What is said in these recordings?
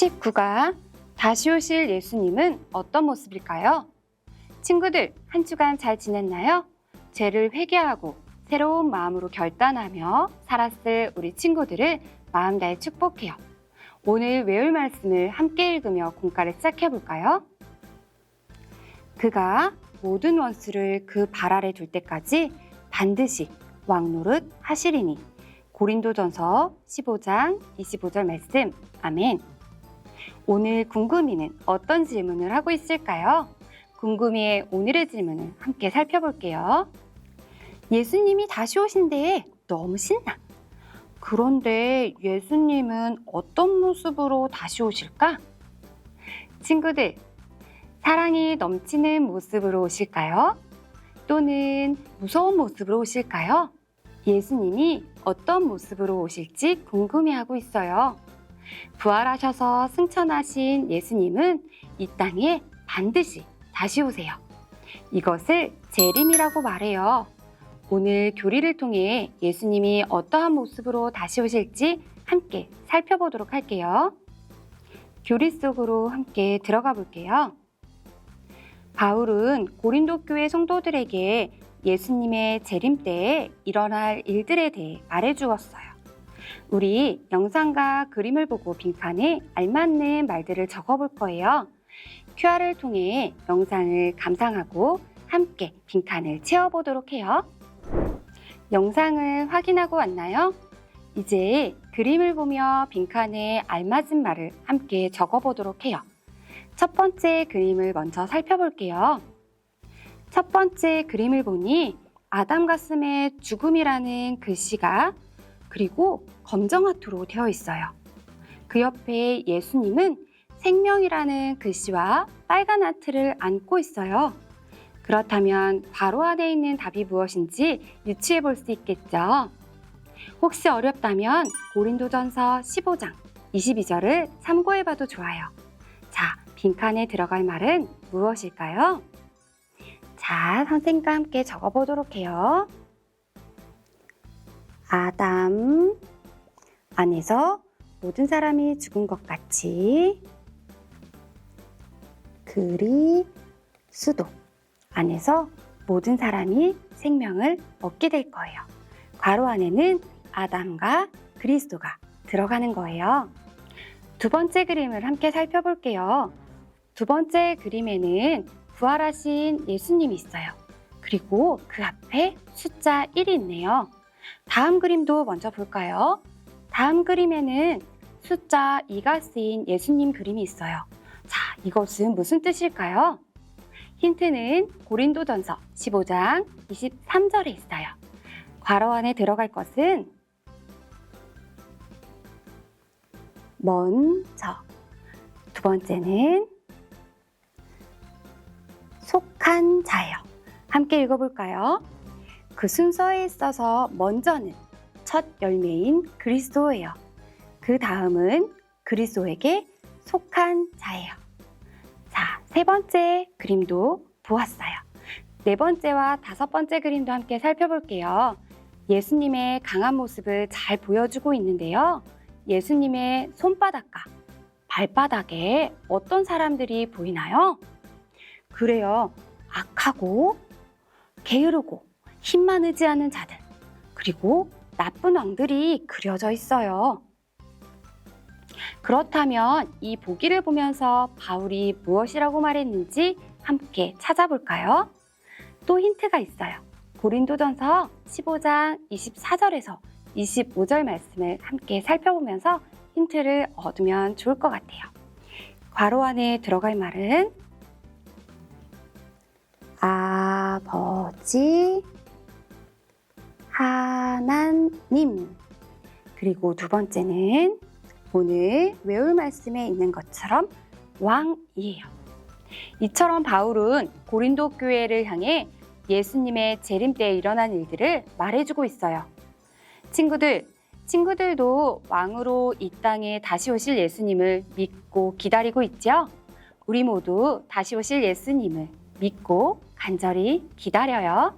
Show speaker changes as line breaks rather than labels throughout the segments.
19가 다시 오실 예수님은 어떤 모습일까요? 친구들, 한 주간 잘 지냈나요? 죄를 회개하고 새로운 마음으로 결단하며 살았을 우리 친구들을 마음 다해 축복해요. 오늘 외울 말씀을 함께 읽으며 공과를 시작해 볼까요? 그가 모든 원수를 그 발 아래 둘 때까지 반드시 왕노릇 하시리니 고린도전서 15장 25절 말씀 아멘. 오늘 궁금이는 어떤 질문을 하고 있을까요? 궁금이의 오늘의 질문을 함께 살펴볼게요. 예수님이 다시 오신데 너무 신나. 그런데 예수님은 어떤 모습으로 다시 오실까? 친구들, 사랑이 넘치는 모습으로 오실까요? 또는 무서운 모습으로 오실까요? 예수님이 어떤 모습으로 오실지 궁금해하고 있어요. 부활하셔서 승천하신 예수님은 이 땅에 반드시 다시 오세요. 이것을 재림이라고 말해요. 오늘 교리를 통해 예수님이 어떠한 모습으로 다시 오실지 함께 살펴보도록 할게요. 교리 속으로 함께 들어가 볼게요. 바울은 고린도 교회 성도들에게 예수님의 재림 때에 일어날 일들에 대해 말해 주었어요. 우리 영상과 그림을 보고 빈칸에 알맞는 말들을 적어 볼 거예요. QR을 통해 영상을 감상하고 함께 빈칸을 채워보도록 해요. 영상을 확인하고 왔나요? 이제 그림을 보며 빈칸에 알맞은 말을 함께 적어보도록 해요. 첫 번째 그림을 먼저 살펴볼게요. 첫 번째 그림을 보니 아담 가슴에 죽음이라는 글씨가 그리고 검정화투로 되어 있어요. 그 옆에 예수님은 생명이라는 글씨와 빨간 하트를 안고 있어요. 그렇다면 바로 안에 있는 답이 무엇인지 유추해 볼 수 있겠죠. 혹시 어렵다면 고린도전서 15장 22절을 참고해 봐도 좋아요. 자, 빈칸에 들어갈 말은 무엇일까요? 자, 선생님과 함께 적어 보도록 해요. 아담 안에서 모든 사람이 죽은 것 같이 그리스도 안에서 모든 사람이 생명을 얻게 될 거예요. 괄호 안에는 아담과 그리스도가 들어가는 거예요. 두 번째 그림을 함께 살펴볼게요. 두 번째 그림에는 부활하신 예수님이 있어요. 그리고 그 앞에 숫자 1이 있네요. 다음 그림도 먼저 볼까요? 다음 그림에는 숫자 2가 쓰인 예수님 그림이 있어요. 자, 이것은 무슨 뜻일까요? 힌트는 고린도전서 15장 23절에 있어요. 괄호 안에 들어갈 것은 먼저 두 번째는 속한 자예요. 함께 읽어볼까요? 그 순서에 있어서 먼저는 첫 열매인 그리스도예요. 그 다음은 그리스도에게 속한 자예요. 자, 세 번째 그림도 보았어요. 네 번째와 다섯 번째 그림도 함께 살펴볼게요. 예수님의 강한 모습을 잘 보여주고 있는데요. 예수님의 손바닥과 발바닥에 어떤 사람들이 보이나요? 그래요. 악하고 게으르고 힘만 의지하는 자들, 그리고 나쁜 왕들이 그려져 있어요. 그렇다면 이 보기를 보면서 바울이 무엇이라고 말했는지 함께 찾아볼까요? 또 힌트가 있어요. 고린도전서 15장 24절에서 25절 말씀을 함께 살펴보면서 힌트를 얻으면 좋을 것 같아요. 괄호 안에 들어갈 말은 아버지 하나님 그리고 두 번째는 오늘 외울 말씀에 있는 것처럼 왕이에요. 이처럼 바울은 고린도 교회를 향해 예수님의 재림 때에 일어난 일들을 말해주고 있어요. 친구들, 친구들도 왕으로 이 땅에 다시 오실 예수님을 믿고 기다리고 있죠? 우리 모두 다시 오실 예수님을 믿고 간절히 기다려요.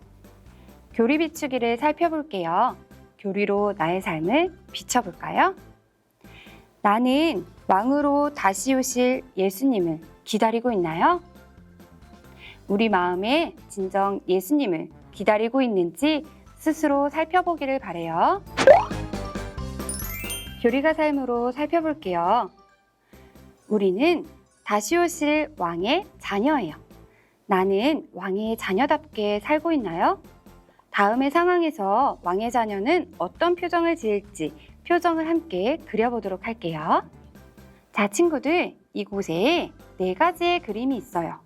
교리 비추기를 살펴볼게요. 교리로 나의 삶을 비춰볼까요? 나는 왕으로 다시 오실 예수님을 기다리고 있나요? 우리 마음에 진정 예수님을 기다리고 있는지 스스로 살펴보기를 바래요. 교리가 삶으로 살펴볼게요. 우리는 다시 오실 왕의 자녀예요. 나는 왕의 자녀답게 살고 있나요? 다음의 상황에서 왕의 자녀는 어떤 표정을 지을지 표정을 함께 그려보도록 할게요. 자, 친구들, 이곳에 네 가지의 그림이 있어요.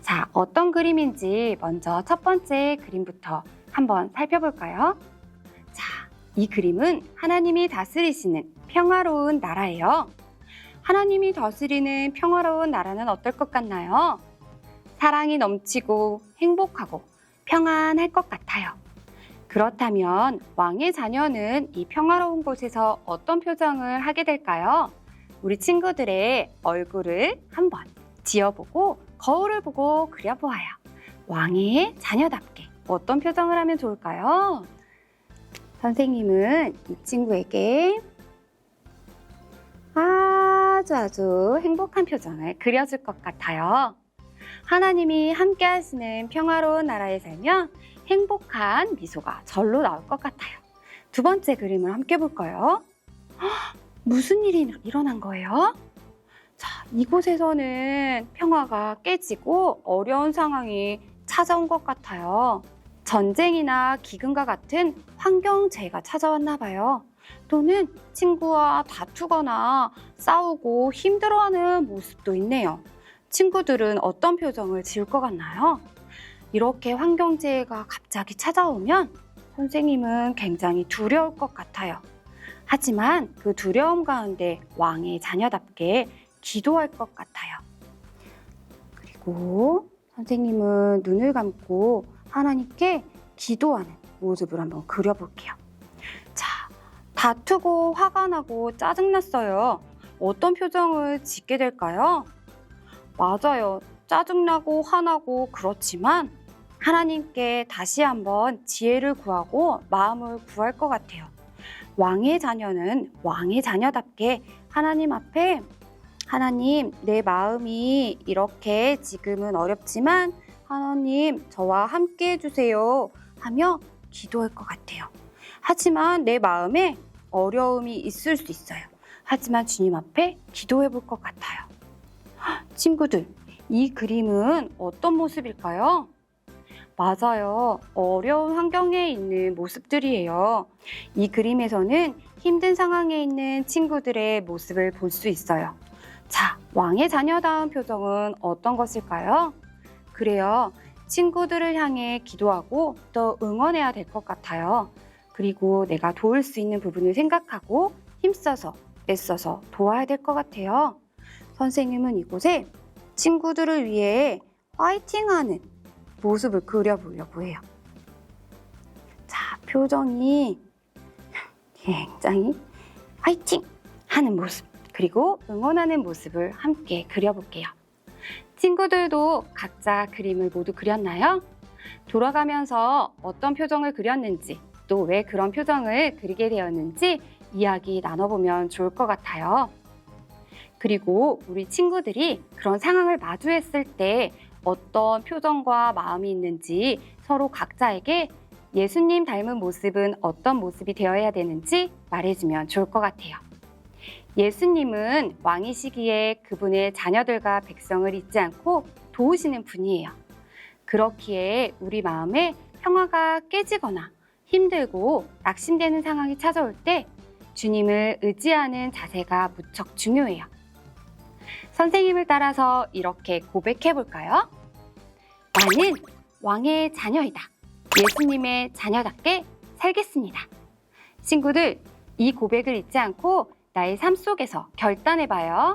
자, 어떤 그림인지 먼저 첫 번째 그림부터 한번 살펴볼까요? 자, 이 그림은 하나님이 다스리시는 평화로운 나라예요. 하나님이 다스리는 평화로운 나라는 어떨 것 같나요? 사랑이 넘치고 행복하고 평안할 것 같아요. 그렇다면 왕의 자녀는 이 평화로운 곳에서 어떤 표정을 하게 될까요? 우리 친구들의 얼굴을 한번 지어보고 거울을 보고 그려보아요. 왕의 자녀답게 어떤 표정을 하면 좋을까요? 선생님은 이 친구에게 아주 아주 행복한 표정을 그려줄 것 같아요. 하나님이 함께 하시는 평화로운 나라에 살면 행복한 미소가 절로 나올 것 같아요. 두 번째 그림을 함께 볼까요? 헉, 무슨 일이 일어난 거예요? 자, 이곳에서는 평화가 깨지고 어려운 상황이 찾아온 것 같아요. 전쟁이나 기근과 같은 환경재해가 찾아왔나 봐요. 또는 친구와 다투거나 싸우고 힘들어하는 모습도 있네요. 친구들은 어떤 표정을 지을 것 같나요? 이렇게 환경재해가 갑자기 찾아오면 선생님은 굉장히 두려울 것 같아요. 하지만 그 두려움 가운데 왕의 자녀답게 기도할 것 같아요. 그리고 선생님은 눈을 감고 하나님께 기도하는 모습을 한번 그려볼게요. 자, 다투고 화가 나고 짜증났어요. 어떤 표정을 짓게 될까요? 맞아요. 짜증나고 화나고 그렇지만 하나님께 다시 한번 지혜를 구하고 마음을 구할 것 같아요. 왕의 자녀는 왕의 자녀답게 하나님 앞에 하나님, 내 마음이 이렇게 지금은 어렵지만 하나님, 저와 함께 해주세요. 하며 기도할 것 같아요. 하지만 내 마음에 어려움이 있을 수 있어요. 하지만 주님 앞에 기도해 볼 것 같아요. 친구들, 이 그림은 어떤 모습일까요? 맞아요. 어려운 환경에 있는 모습들이에요. 이 그림에서는 힘든 상황에 있는 친구들의 모습을 볼 수 있어요. 자, 왕의 자녀다운 표정은 어떤 것일까요? 그래요. 친구들을 향해 기도하고 또 응원해야 될 것 같아요. 그리고 내가 도울 수 있는 부분을 생각하고 힘써서 애써서 도와야 될 것 같아요. 선생님은 이곳에 친구들을 위해 화이팅하는 모습을 그려보려고 해요. 자, 표정이 굉장히 화이팅! 하는 모습, 그리고 응원하는 모습을 함께 그려볼게요. 친구들도 각자 그림을 모두 그렸나요? 돌아가면서 어떤 표정을 그렸는지, 또 왜 그런 표정을 그리게 되었는지 이야기 나눠보면 좋을 것 같아요. 그리고 우리 친구들이 그런 상황을 마주했을 때 어떤 표정과 마음이 있는지 서로 각자에게 예수님 닮은 모습은 어떤 모습이 되어야 되는지 말해주면 좋을 것 같아요. 예수님은 왕이시기에 그분의 자녀들과 백성을 잊지 않고 도우시는 분이에요. 그렇기에 우리 마음에 평화가 깨지거나 힘들고 낙심되는 상황이 찾아올 때 주님을 의지하는 자세가 무척 중요해요. 선생님을 따라서 이렇게 고백해 볼까요? 나는 왕의 자녀이다. 예수님의 자녀답게 살겠습니다. 친구들, 이 고백을 잊지 않고 나의 삶 속에서 결단해 봐요.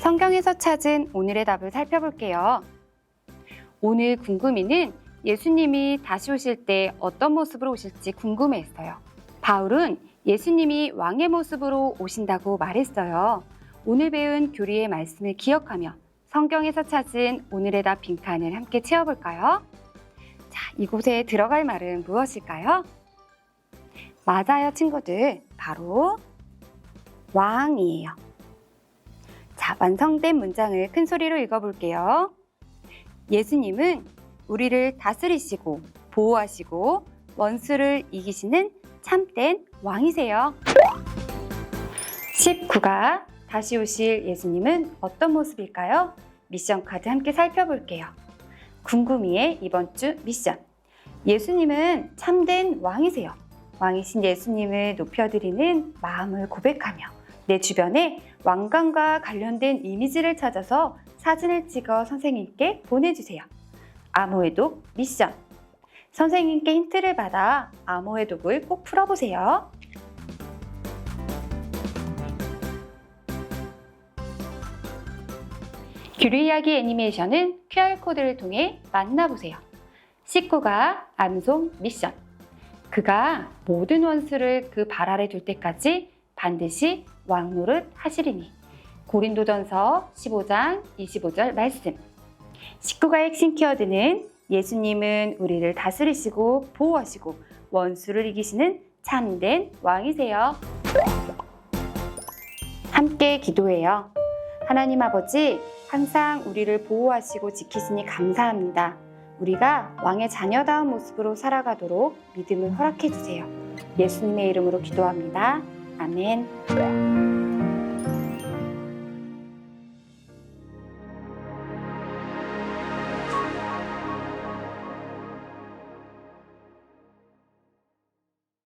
성경에서 찾은 오늘의 답을 살펴볼게요. 오늘 궁금이는 예수님이 다시 오실 때 어떤 모습으로 오실지 궁금해 했어요. 바울은 예수님이 왕의 모습으로 오신다고 말했어요. 오늘 배운 교리의 말씀을 기억하며 성경에서 찾은 오늘의 답 빈칸을 함께 채워볼까요? 자, 이곳에 들어갈 말은 무엇일까요? 맞아요, 친구들. 바로 왕이에요. 자, 완성된 문장을 큰 소리로 읽어볼게요. 예수님은 우리를 다스리시고 보호하시고 원수를 이기시는 참된 왕이세요. 19가 다시 오실 예수님은 어떤 모습일까요? 미션 카드 함께 살펴볼게요. 궁금이의 이번 주 미션. 예수님은 참된 왕이세요. 왕이신 예수님을 높여드리는 마음을 고백하며 내 주변에 왕관과 관련된 이미지를 찾아서 사진을 찍어 선생님께 보내주세요. 암호의 독 미션. 선생님께 힌트를 받아 암호의 독을 꼭 풀어보세요. 규리 이야기 애니메이션은 QR코드를 통해 만나보세요. 19가 암송 미션. 그가 모든 원수를 그 발 아래 둘 때까지 반드시 왕노릇 하시리니. 고린도전서 15장 25절 말씀. 19가 핵심 키워드는 예수님은 우리를 다스리시고 보호하시고 원수를 이기시는 참된 왕이세요. 함께 기도해요. 하나님 아버지, 항상 우리를 보호하시고 지키시니 감사합니다. 우리가 왕의 자녀다운 모습으로 살아가도록 믿음을 허락해 주세요. 예수님의 이름으로 기도합니다. 아멘.